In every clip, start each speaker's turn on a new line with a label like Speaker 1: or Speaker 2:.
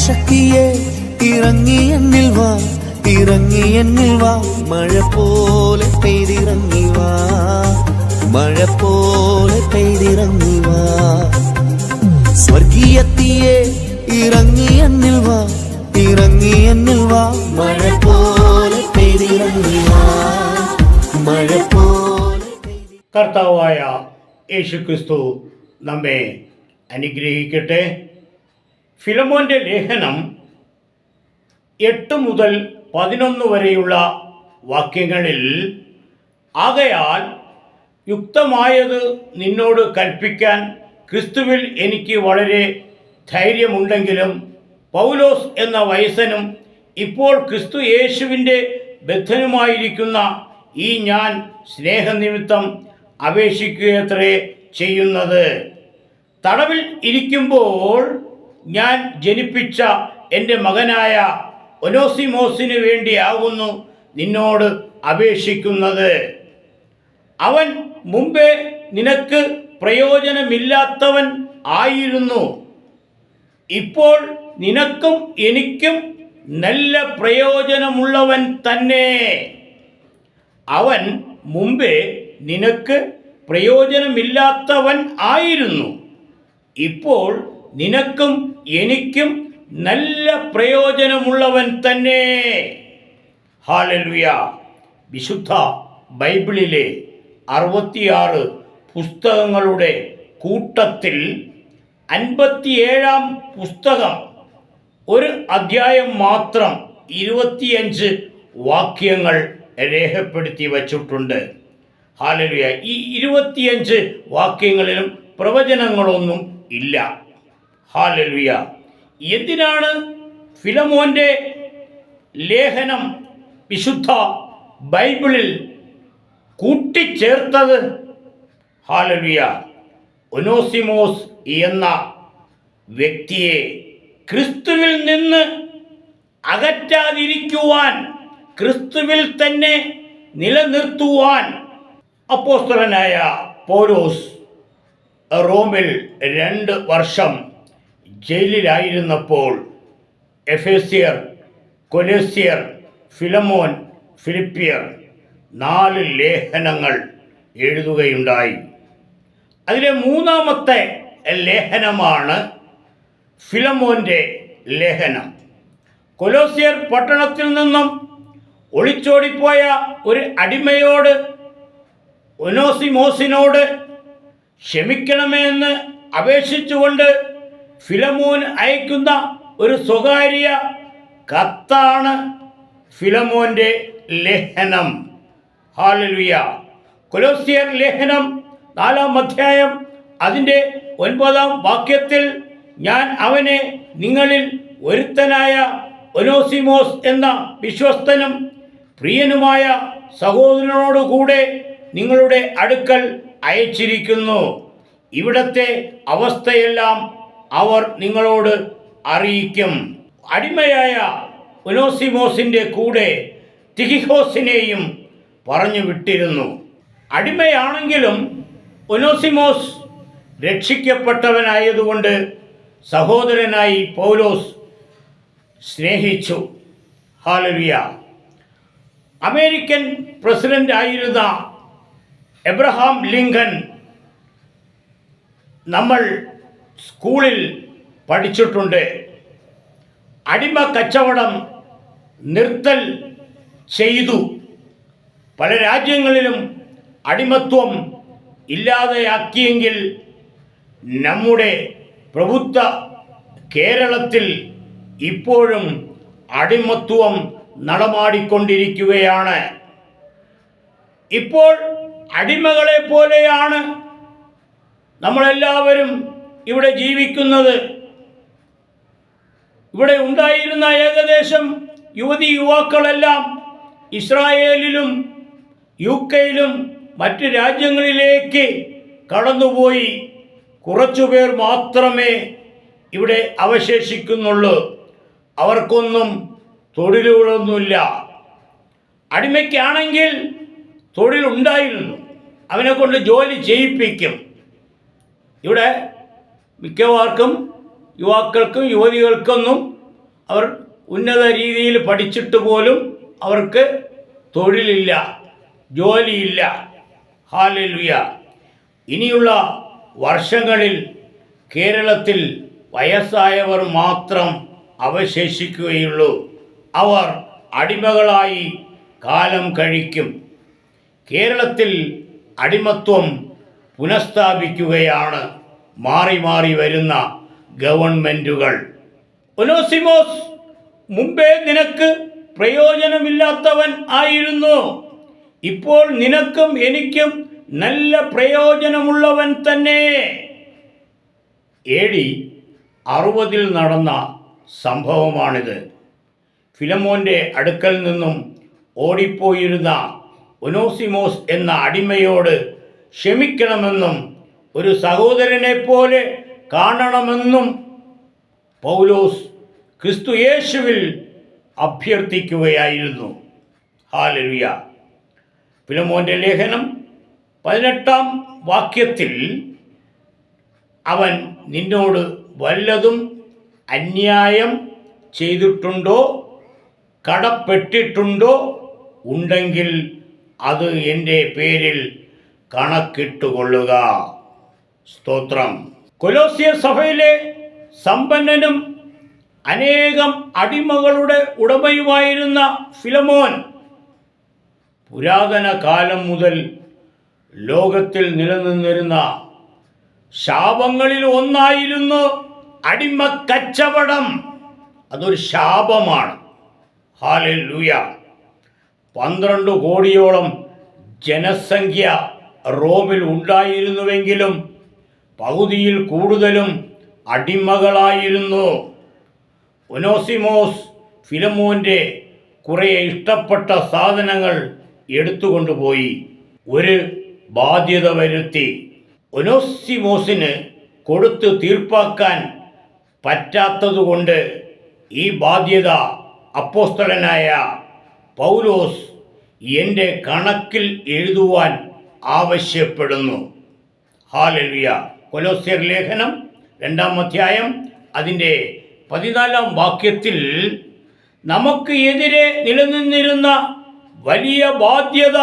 Speaker 1: സർവശക്തിയെ ഇറങ്ങി എന്നിൽ വാ ഇറങ്ങി എന്നിൽ വാ. മഴ പോലെ പെയ്തിറങ്ങി വാ മഴ പോലെ പെയ്തിറങ്ങി വാ. സ്വർഗീയത്തിയെ ഇറങ്ങി എന്നിൽ വാ ഇറങ്ങി എന്നിൽ വാ. മഴ പോലെ പെയ്തിറങ്ങി വാ മഴ പോലെ
Speaker 2: കർത്താവായ യേശുക്രിസ്തു നമ്മെ അനുഗ്രഹിക്കട്ടെ. ഫിലമോന്റെ ലേഖനം എട്ട് മുതൽ പതിനൊന്ന് വരെയുള്ള വാക്യങ്ങളിൽ ആകയാൽ യുക്തമായത് നിന്നോട് കൽപ്പിക്കാൻ ക്രിസ്തുവിൽ എനിക്ക് വളരെ ധൈര്യമുണ്ടെങ്കിലും പൗലോസ് എന്ന വയസ്സനും ഇപ്പോൾ ക്രിസ്തു യേശുവിന്റെ ബദ്ധനുമായിരിക്കുന്ന ഈ ഞാൻ സ്നേഹനിമിത്തം അപേക്ഷിക്കുകയത്രേ ചെയ്യുന്നത്. തടവിൽ ഇരിക്കുമ്പോൾ ഞാൻ ജനിപ്പിച്ച എന്റെ മകനായ ഒനോസിമോസിന് വേണ്ടിയാകുന്നു നിന്നോട് അപേക്ഷിക്കുന്നത്. അവൻ മുമ്പേ നിനക്ക് പ്രയോജനമില്ലാത്തവൻ ആയിരുന്നു. ഇപ്പോൾ നിനക്കും എനിക്കും നല്ല പ്രയോജനമുള്ളവൻ തന്നെ. അവൻ മുമ്പേ നിനക്ക് പ്രയോജനമില്ലാത്തവൻ ആയിരുന്നു. ഇപ്പോൾ നിനക്കും എനിക്കും നല്ല പ്രയോജനമുള്ളവൻ തന്നെ. ഹാലലുയ. വിശുദ്ധ ബൈബിളിലെ അറുപത്തിയാറ് പുസ്തകങ്ങളുടെ കൂട്ടത്തിൽ അൻപത്തിയേഴാം പുസ്തകം ഒരു അധ്യായം മാത്രം ഇരുപത്തിയഞ്ച് വാക്യങ്ങൾ രേഖപ്പെടുത്തി വച്ചിട്ടുണ്ട്. ഹാലലുയ. ഈ ഇരുപത്തിയഞ്ച് വാക്യങ്ങളിലും പ്രവചനങ്ങളൊന്നും ഇല്ല. ഹാലലുയ എന്തിനാണ് ഫിലമോന്റെ ലേഖനം വിശുദ്ധ ബൈബിളിൽ കൂട്ടിച്ചേർത്തത്? ഹാലലുയ ഒനോസിമോസ് എന്ന വ്യക്തിയെ ക്രിസ്തുവിൽ നിന്ന് അകറ്റാതിരിക്കുവാൻ ക്രിസ്തുവിൽ തന്നെ നിലനിർത്തുവാൻ അപ്പോസ്തലനായ പൗലോസ് റോമിൽ രണ്ട് വർഷം ജയിലിലായിരുന്നപ്പോൾ എഫേസിയർ കൊലേസിയർ ഫിലമോൻ ഫിലിപ്പിയർ നാല് ലേഖനങ്ങൾ എഴുതുകയുണ്ടായി. അതിലെ മൂന്നാമത്തെ ലേഖനമാണ് ഫിലമോന്റെ ലേഖനം. കൊലോസിയർ പട്ടണത്തിൽ നിന്നും ഒളിച്ചോടിപ്പോയ ഒരു അടിമയോട് ഒനോസിമോസിനോട് ക്ഷമിക്കണമേ എന്ന് അപേക്ഷിച്ചുകൊണ്ട് ഫിലമോൻ അയക്കുന്ന ഒരു സ്വകാര്യ കത്താണ് ഫിലമോന്റെ ലേഖനം. ഹാലലുയ കൊലോസിയർ ലേഖനം നാലാം അധ്യായം അതിന്റെ ഒൻപതാം വാക്യത്തിൽ ഞാൻ അവനെ നിങ്ങളിൽ ഒരുത്തനായ ഒനോസിമോസ് എന്ന വിശ്വസ്തനും പ്രിയനുമായ സഹോദരനോടുകൂടെ നിങ്ങളുടെ അടുക്കൽ അയച്ചിരിക്കുന്നു. ഇവിടത്തെ അവസ്ഥയെല്ലാം അവർ നിങ്ങളോട് അറിയിക്കും. അടിമയായ ഒനോസിമോസിന്റെ കൂടെ തിഹിഹോസിനെയും പറഞ്ഞു വിട്ടിരുന്നു. അടിമയാണെങ്കിലും ഒനോസിമോസ് രക്ഷിക്കപ്പെട്ടവനായതുകൊണ്ട് സഹോദരനായി പൗലോസ് സ്നേഹിച്ചു. ഹാലവിയ അമേരിക്കൻ പ്രസിഡന്റ് ആയിരുന്ന എബ്രഹാം ലിങ്കൻ നമ്മൾ സ്കൂളിൽ പഠിച്ചിട്ടുണ്ട്. അടിമ കച്ചവടം നിർത്തൽ ചെയ്തു. പല രാജ്യങ്ങളിലും അടിമത്വം ഇല്ലാതെയാക്കിയെങ്കിൽ നമ്മുടെ പ്രബുദ്ധ കേരളത്തിൽ ഇപ്പോഴും അടിമത്വം നടമാടിക്കൊണ്ടിരിക്കുകയാണ്. ഇപ്പോൾ അടിമകളെ പോലെയാണ് നമ്മളെല്ലാവരും ഇവിടെ ജീവിക്കുന്നത്. ഇവിടെ ഉണ്ടായിരുന്ന ഏകദേശം യുവതി യുവാക്കളെല്ലാം ഇസ്രായേലിലും യു കെയിലും മറ്റ് രാജ്യങ്ങളിലേക്ക് കടന്നുപോയി. കുറച്ചുപേർ മാത്രമേ ഇവിടെ അവശേഷിക്കുന്നുള്ളൂ. അവർക്കൊന്നും തൊഴിലുകളൊന്നുമില്ല. അടിമയ്ക്കാണെങ്കിൽ തൊഴിലുണ്ടായിരുന്നു. അവനെ കൊണ്ട് ജോലി ചെയ്യിപ്പിക്കും. ഇവിടെ മിക്കവാർക്കും യുവാക്കൾക്കും യുവതികൾക്കൊന്നും അവർ ഉന്നത രീതിയിൽ പഠിച്ചിട്ട് പോലും അവർക്ക് തൊഴിലില്ല ജോലിയില്ല. ഹാലലുയ. ഇനിയുള്ള വർഷങ്ങളിൽ കേരളത്തിൽ വയസ്സായവർ മാത്രം അവശേഷിക്കുകയുള്ളൂ. അവർ അടിമകളായി കാലം കഴിക്കും. കേരളത്തിൽ അടിമത്വം പുനഃസ്ഥാപിക്കുകയാണ്. മാറി മാറി വരുന്ന ഗവൺമെന്റുകൾ ഒനോസിമോസ് മുമ്പേ നിനക്ക് പ്രയോജനമില്ലാത്തവൻ ആയിരുന്നു. ഇപ്പോൾ നിനക്കും എനിക്കും നല്ല പ്രയോജനമുള്ളവൻ തന്നെ. എ ഡി അറുപതിൽ നടന്ന സംഭവമാണിത്. ഫിലമോന്റെ അടുക്കൽ നിന്നും ഓടിപ്പോയിരുന്ന ഒനോസിമോസ് എന്ന അടിമയോട് ക്ഷമിക്കണമെന്നും ഒരു സഹോദരനെ പോലെ കാണണമെന്നും പൗലോസ് ക്രിസ്തു യേശുവിൽ അഭ്യർത്ഥിക്കുകയായിരുന്നു. ഹാലലുയ. ഫിലമോന്റെ ലേഖനം പതിനെട്ടാം വാക്യത്തിൽ അവൻ നിന്നോട് വല്ലതും അന്യായം ചെയ്തിട്ടുണ്ടോ? കടപ്പെട്ടിട്ടുണ്ടോ? ഉണ്ടെങ്കിൽ അത് എന്റെ പേരിൽ കണക്കിട്ടുകൊള്ളുക. സ്തോത്രം. കൊലോസിയ സഭയിലെ സമ്പന്നനും അനേകം അടിമകളുടെ ഉടമയുമായിരുന്ന ഫിലമോൻ പുരാതന കാലം മുതൽ ലോകത്തിൽ നിലനിന്നിരുന്ന ശാപങ്ങളിൽ ഒന്നായിരുന്നു അടിമ കച്ചവടം. അതൊരു ശാപമാണ്. ഹാലൂയ പന്ത്രണ്ട് കോടിയോളം ജനസംഖ്യ റോമിൽ ഉണ്ടായിരുന്നുവെങ്കിലും പകുതിയിൽ കൂടുതലും അടിമകളായിരുന്നു. ഒനോസിമോസ് ഫിലമോന്റെ കുറേ ഇഷ്ടപ്പെട്ട സാധനങ്ങൾ എടുത്തുകൊണ്ടുപോയി. ഒരു ബാധ്യത വരുത്തി. ഒനോസിമോസിന് കൊടുത്ത് തീർപ്പാക്കാൻ പറ്റാത്തതുകൊണ്ട് ഈ ബാധ്യത അപ്പോസ്തലനായ പൗലോസ് എന്റെ കണക്കിൽ എഴുതുവാൻ ആവശ്യപ്പെടുന്നു. ഹാലലുയ. കൊലോസ്യർ ലേഖനം രണ്ടാം അധ്യായം അതിന്റെ പതിനാലാം വാക്യത്തിൽ നമുക്ക് എതിരെ നിലനിന്നിരുന്ന വലിയ ബാധ്യത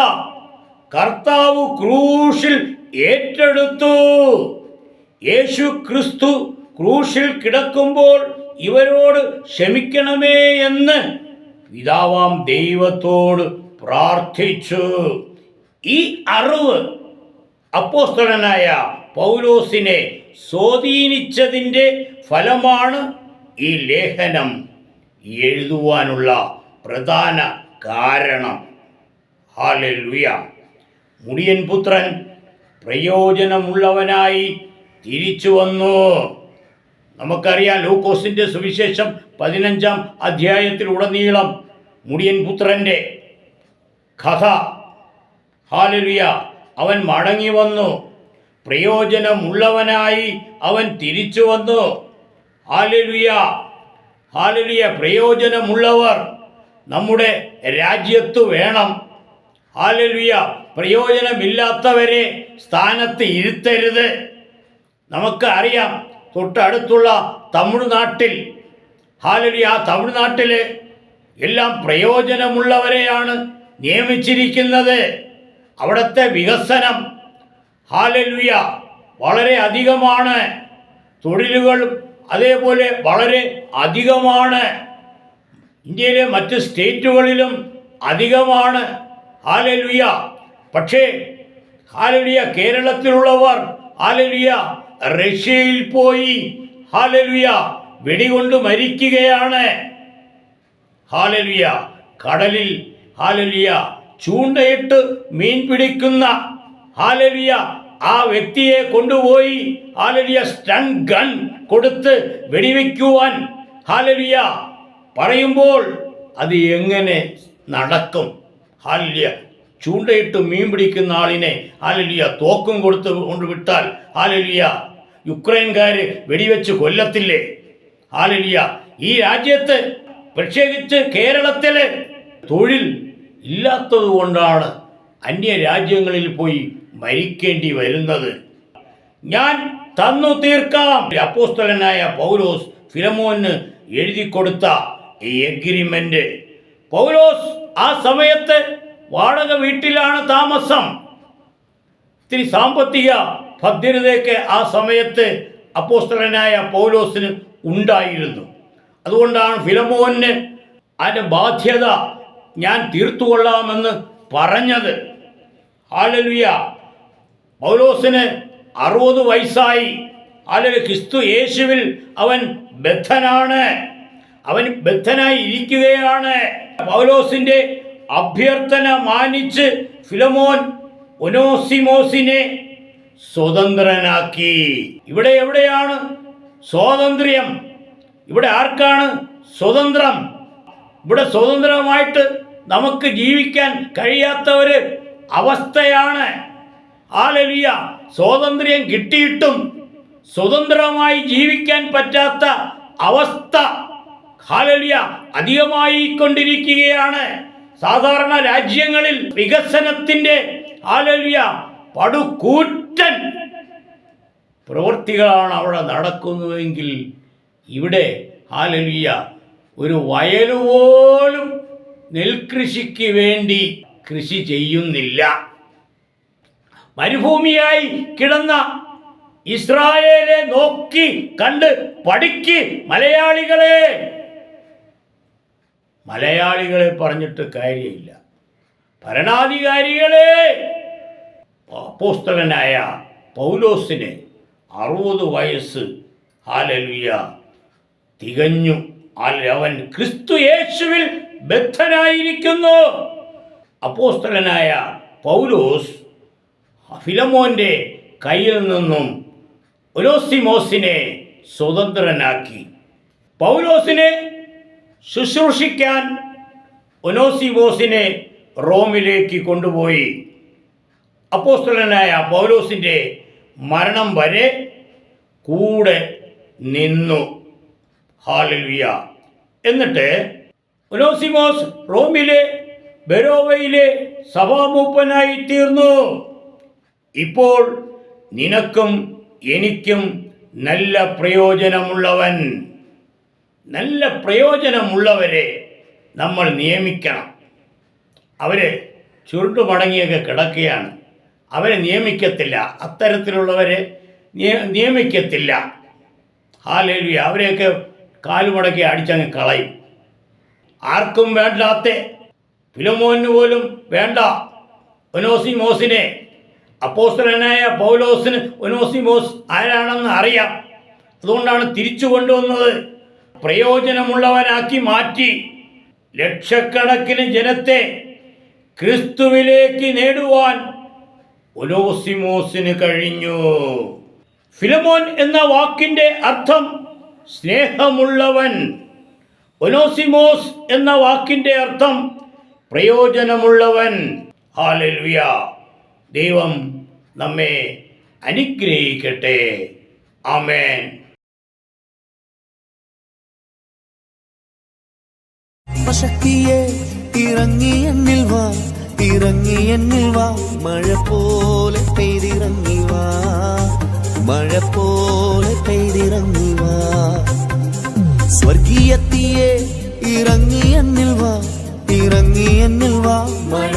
Speaker 2: കർത്താവ് ക്രൂശിൽ ഏറ്റെടുത്തു. യേശു ക്രിസ്തു ക്രൂശിൽ കിടക്കുമ്പോൾ ഇവരോട് ക്ഷമിക്കണമേ എന്ന് പിതാവാം ദൈവത്തോട് പ്രാർത്ഥിച്ചു. ഈ അറിവ് അപ്പോസ്തലനായ പൗലോസിനെ സ്വാധീനിച്ചതിന്റെ ഫലമാണ് ഈ ലേഖനം. എഴുതുവാനുള്ള പ്രധാന കാരണം. ഹാലലുയ മുടിയൻ പുത്രൻ പ്രയോജനമുള്ളവനായി തിരിച്ചു വന്നു. നമുക്കറിയാം ലൂക്കോസിന്റെ സുവിശേഷം പതിനഞ്ചാം അധ്യായത്തിലുടനീളം മുടിയൻ പുത്രന്റെ കഥ. ഹാലലുയ അവൻ മടങ്ങി വന്നു. പ്രയോജനമുള്ളവനായി അവൻ തിരിച്ചു വന്നു. ഹാലലുയ. ഹാലലുയ പ്രയോജനമുള്ളവർ നമ്മുടെ രാജ്യത്തു വേണം. ഹാലലുയ പ്രയോജനമില്ലാത്തവരെ സ്ഥാനത്ത് ഇരുത്തരുത്. നമുക്ക് അറിയാം തൊട്ടടുത്തുള്ള തമിഴ്നാട്ടിൽ ഹാലലി ആ തമിഴ്നാട്ടിൽ എല്ലാം പ്രയോജനമുള്ളവരെയാണ് നിയമിച്ചിരിക്കുന്നത്. അവിടുത്തെ വികസനം ഹാലലുയ. വളരെ അധികമാണ്. തൊഴിലുകൾ അതേപോലെ വളരെ അധികമാണ്. ഇന്ത്യയിലെ മറ്റ് സ്റ്റേറ്റുകളിലും അധികമാണ്. ഹാലലുയ. പക്ഷേ ഹാലലുയ കേരളത്തിലുള്ളവർ ഹാലലുയ റഷ്യയിൽ പോയി ഹാലലുയ വെടികൊണ്ട് മരിക്കുകയാണ്. ഹാലലുയ. കടലിൽ ഹാലലുയ ചൂണ്ടയിട്ട് മീൻ പിടിക്കുന്ന ഹാലലുയ ആ വ്യക്തിയെ കൊണ്ടുപോയി ഹാലലിയ സ്റ്റൺ ഗൺ കൊടുത്ത് വെടിവെക്കുവാൻ ഹാലലിയ പറയുമ്പോൾ അത് എങ്ങനെ നടക്കും? ഹാലലിയ ചൂണ്ടയിട്ട് മീൻ പിടിക്കുന്ന ആളിനെ ഹാലലിയ തോക്കും കൊടുത്ത് കൊണ്ട് വിട്ടാൽ ഹാലലിയ യുക്രൈൻകാർ വെടിവെച്ച് കൊല്ലത്തില്ലേ? ഹാലലിയ ഈ രാജ്യത്ത് പ്രത്യേകിച്ച് കേരളത്തിലെ തൊഴിൽ ഇല്ലാത്തത് കൊണ്ടാണ് അന്യ രാജ്യങ്ങളിൽ പോയി മരിക്കേണ്ടി വരുന്നത്. ഞാൻ തന്നു തീർക്കാം. അപ്പോസ്തലനായ പൗലോസ് ഫിലമോന് എഴുതി കൊടുത്ത ഈ എഗ്രിമെന്റ് പൗലോസ് ആ സമയത്ത് വാടക വീട്ടിലാണ് താമസം. ഇത്തിരി സാമ്പത്തിക ഭദ്രതയൊക്കെ ആ സമയത്ത് അപ്പോസ്തലനായ പൗലോസിന് ഉണ്ടായിരുന്നു. അതുകൊണ്ടാണ് ഫിലമോന് അതിന്റെ ബാധ്യത ഞാൻ തീർത്തുകൊള്ളാമെന്ന് പറഞ്ഞത്. ഹാലലുയ പൗലോസിന് അറുപത് വയസ്സായി. അല്ലെങ്കിൽ ക്രിസ്തു യേശുവിൽ അവൻ ബദ്ധനാണ്. അവൻ ബദ്ധനായി ഇരിക്കുകയാണ്. പൗലോസിന്റെ അഭ്യർത്ഥന മാനിച്ച് ഫിലമോൻ ഒനോസിമോസിനെ സ്വതന്ത്രനാക്കി. ഇവിടെ എവിടെയാണ് സ്വാതന്ത്ര്യം? ഇവിടെ ആർക്കാണ് സ്വതന്ത്രം? ഇവിടെ സ്വതന്ത്രമായിട്ട് നമുക്ക് ജീവിക്കാൻ കഴിയാത്ത ഒരു അവസ്ഥയാണ്. ആലലിയ സ്വാതന്ത്ര്യം കിട്ടിയിട്ടും സ്വതന്ത്രമായി ജീവിക്കാൻ പറ്റാത്ത അവസ്ഥ ഹാലലിയ അധികമായി കൊണ്ടിരിക്കുകയാണ് സാധാരണ രാജ്യങ്ങളിൽ വികസനത്തിന്റെ ഹാലലിയ പടുകൂറ്റൻ പ്രവൃത്തികളാണ് അവിടെ നടക്കുന്നതെങ്കിൽ ഇവിടെ ഹാലലിയ ഒരു വയലുപോലും നെൽകൃഷിക്ക് വേണ്ടി കൃഷി ചെയ്യുന്നില്ല. മരുഭൂമിയായി കിടന്ന ഇസ്രായേലെ നോക്കി കണ്ട് പഠിക്ക് മലയാളികളെ. മലയാളികളെ പറഞ്ഞിട്ട് കാര്യമില്ല. ഭരണാധികാരികളെ. അപ്പോസ്തലനായ പൗലോസിന് അറുപത് വയസ്സ്. ഹാലലുയ തികഞ്ഞു അവൻ ക്രിസ്തു യേശുവിൽ ബദ്ധനായിരിക്കുന്നു. അപ്പോസ്തലനായ പൗലോസ് ഫിലമോന്റെ കയ്യിൽ നിന്നും ഒലോസിമോസിനെ സ്വതന്ത്രനാക്കി. പൗലോസിനെ ശുശ്രൂഷിക്കാൻ ഒനോസിമോസിനെ റോമിലേക്ക് കൊണ്ടുപോയി. അപ്പോസ്തലനായ പൗലോസിന്റെ മരണം വരെ കൂടെ നിന്നു. ഹാലലുയ എന്നിട്ട് ഒനോസിമോസ് റോമിലെ ബെരോവയിലെ സഭാമൂപ്പനായി തീർന്നു. ഇപ്പോൾ നിനക്കും എനിക്കും നല്ല പ്രയോജനമുള്ളവൻ. നല്ല പ്രയോജനമുള്ളവരെ നമ്മൾ നിയമിക്കണം. അവർ ചുരുണ്ടു മടങ്ങിയൊക്കെ കിടക്കുകയാണ്. അവരെ നിയമിക്കത്തില്ല. അത്തരത്തിലുള്ളവരെ നിയ- നിയമിക്കത്തില്ല. ഹാലേലു അവരെയൊക്കെ കാലുമടക്കി അടിച്ചങ്ങ് കളയും. ആർക്കും വേണ്ടാത്ത. ഫിലമോന് പോലും വേണ്ട. ഒനോസിമോസിനെ അപ്പോസ്തലനായ പൗലോസിന് ഒനോസിമോസ് ആരാണെന്ന് അറിയാം. അതുകൊണ്ടാണ് തിരിച്ചു കൊണ്ടുവന്നത്. പ്രയോജനമുള്ളവനാക്കി മാറ്റി. ലക്ഷക്കണക്കിന് ജനത്തെ ക്രിസ്തുവിലേക്ക് നേടുവാൻ ഒനോസിമോസിന് കഴിഞ്ഞു. ഫിലമോൻ എന്ന വാക്കിന്റെ അർത്ഥം സ്നേഹമുള്ളവൻ. ഒനോസിമോസ് എന്ന വാക്കിന്റെ അർത്ഥം പ്രയോജനമുള്ളവൻ. ഹാലൽവിയ ദൈവം നമ്മെ അനുഗ്രഹിക്കട്ടെ. ആമേൻ.
Speaker 1: ശക്തിയെ ഇറങ്ങി എന്നിൽ വാ ഇറങ്ങി എന്നിൽ വാ. മഴ പോലെ പെയ്തിറങ്ങി വാ മഴ പോലെ പെയ്തിറങ്ങി വാ. സ്വർഗീയത്തിയെ ഇറങ്ങി എന്നിൽ വാ ഇറങ്ങി എന്നിൽ വാ. മഴ